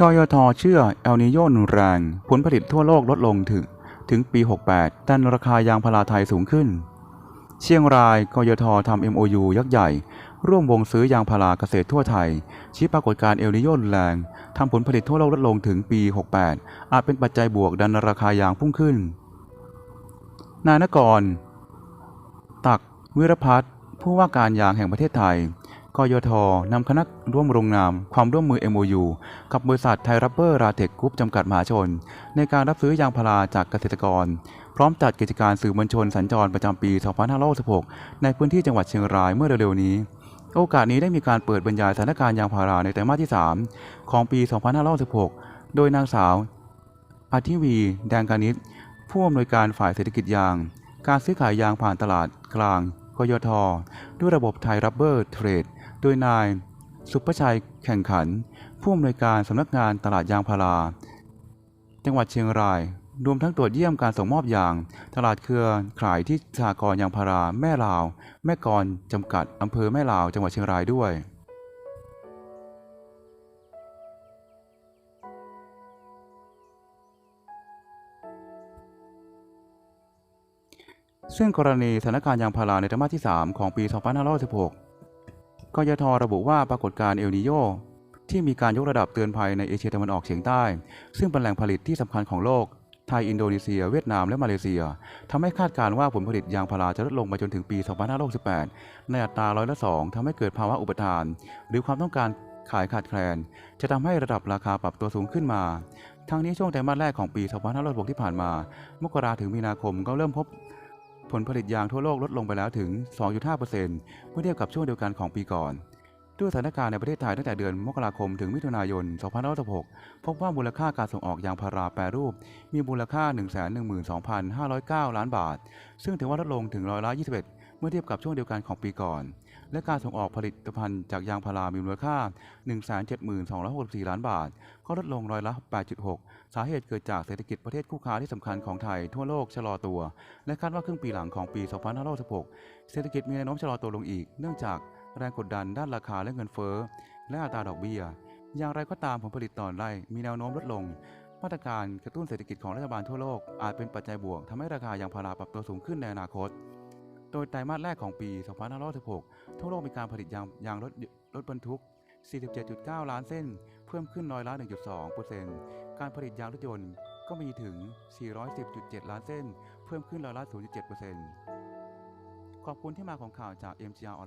กยทเชื่อเอลนิโยนแรง ผลผลิตทั่วโลกลดลงถึงถึงปี 68แต่ราคายางพาราไทยสูงขึ้น เชียงรายกยททำ MOU ยักษ์ใหญ่ ร่วมวงซื้อยางพาราเกษตรทั่วไทย ชี้ปรากฏการเอลนิโยนแรงทำผลผลิตทั่วโลกลดลงถึงปี 68 อาจเป็นปัจจัยบวกดันราคายางพุ่งขึ้น นายนกร ตักวิรพัฒน์ผู้ว่าการยางแห่งประเทศไทย กยทนำคณะร่วมลงนาม ความร่วมมือ MOU กับบริษัทไทยรับเบอร์ราเทคกรุ๊ปจำกัดมหาชน ในการรับซื้อยางพาราจากเกษตรกร พร้อมจัดกิจการสื่อมวลชนสัญจรประจำปี 2566 ในพื้นที่จังหวัดเชียงรายเมื่อเร็วๆนี้โอกาสนี้ได้มีการเปิดบรรยายสถานการณ์ยางพาราในไตรมาสที่ 3 ของปี 2566 โดยนางสาวอาทิวี แดงกานิชผู้อำนวยการฝ่ายเศรษฐกิจยาง การซื้อขายยางผ่านตลาดกลางกยทด้วยระบบไทยรับเบอร์เทรด โดยนาย สุภชัยแข่งขัน ผู้อำนวยการสำนักงานตลาดยางพารา จังหวัดเชียงราย รวมทั้งตรวจเยี่ยมการส่งมอบยาง ตลาดเครือข่ายที่สหกรณ์ยางพาราแม่ลาว แม่กรจำกัดอำเภอแม่ลาว จังหวัดเชียงรายด้วยซึ่งกรณีสถานการณ์ยางพาราในไตรมาสที่ 3 ของปี 2516 กยทระบุว่าปรากฏการณ์เอลนิโยที่มีการยกระดับเตือนภัยในเอเชียตะวันออกเฉียงใต้ ซึ่งเป็นแหล่งผลิตที่สำคัญของโลก ไทย อินโดนีเซีย เวียดนาม และมาเลเซียทำให้คาดการณ์ว่าผลผลิตยางพาราจะลดลงไปจนถึงปี 2568 ในอัตราร้อยละสองทำให้เกิดภาวะอุปทาน หรือความต้องการขายขาดแคลน จะทำให้ระดับราคาปรับตัวสูงขึ้นมา ทั้งนี้ช่วงไตรมาสแรกของปี 2566 ที่ผ่านมา มกราถึงมีนาคมก็เริ่มพบ ผลผลิตยางทั่วโลกลดลงไปแล้วถึง 2.5%เมื่อเทียบกับช่วงเดียวกันของปีก่อน ด้วยสถานการณ์ในประเทศไทยตั้งแต่เดือนมกราคมถึงมิถุนายน 2566 พบว่ามูลค่าการส่งออกยางพาราแปรรูป มีมูลค่า 112,509 ล้านบาท ซึ่งถือว่าลดลงถึงร้อยละ21เมื่อเทียบกับช่วงเดียวกันของปีก่อน และการส่งออกผลิตภัณฑ์จากยางพารามีมูลค่า 172,264 ล้านบาท ก็ลดลงร้อยละ 8.6 สาเหตุเกิดจากเศรษฐกิจประเทศคู่ค้าที่สำคัญของไทยทั่วโลกชะลอตัว และคาดว่าครึ่งปีหลังของปี 2566 เศรษฐกิจมีแนวโน้มชะลอตัวลงอีก เนื่องจากแรงกดดันด้านราคาและเงินเฟ้อ และอัตราดอกเบี้ย อย่างไรก็ตามผลผลิตต่อไร่มีแนวโน้มลดลงมาตรการกระตุ้นเศรษฐกิจของรัฐบาลทั่วโลกอาจเป็นปัจจัยบวกทำให้ราคายางพาราปรับตัวสูงขึ้นในอนาคต โดยไตรมาสแรกของปี 2566 ทั่วโลกมีการผลิตยางยางรถรถบรรทุก 47.9 ล้านเส้น เพิ่มขึ้นร้อยละ 1.2%การผลิตยางรถยนต์ก็มีถึง 410.7 ล้านเส้น เพิ่มขึ้นร้อยละ 0.7%ขอบคุณที่มาของข่าวจาก MGR ออ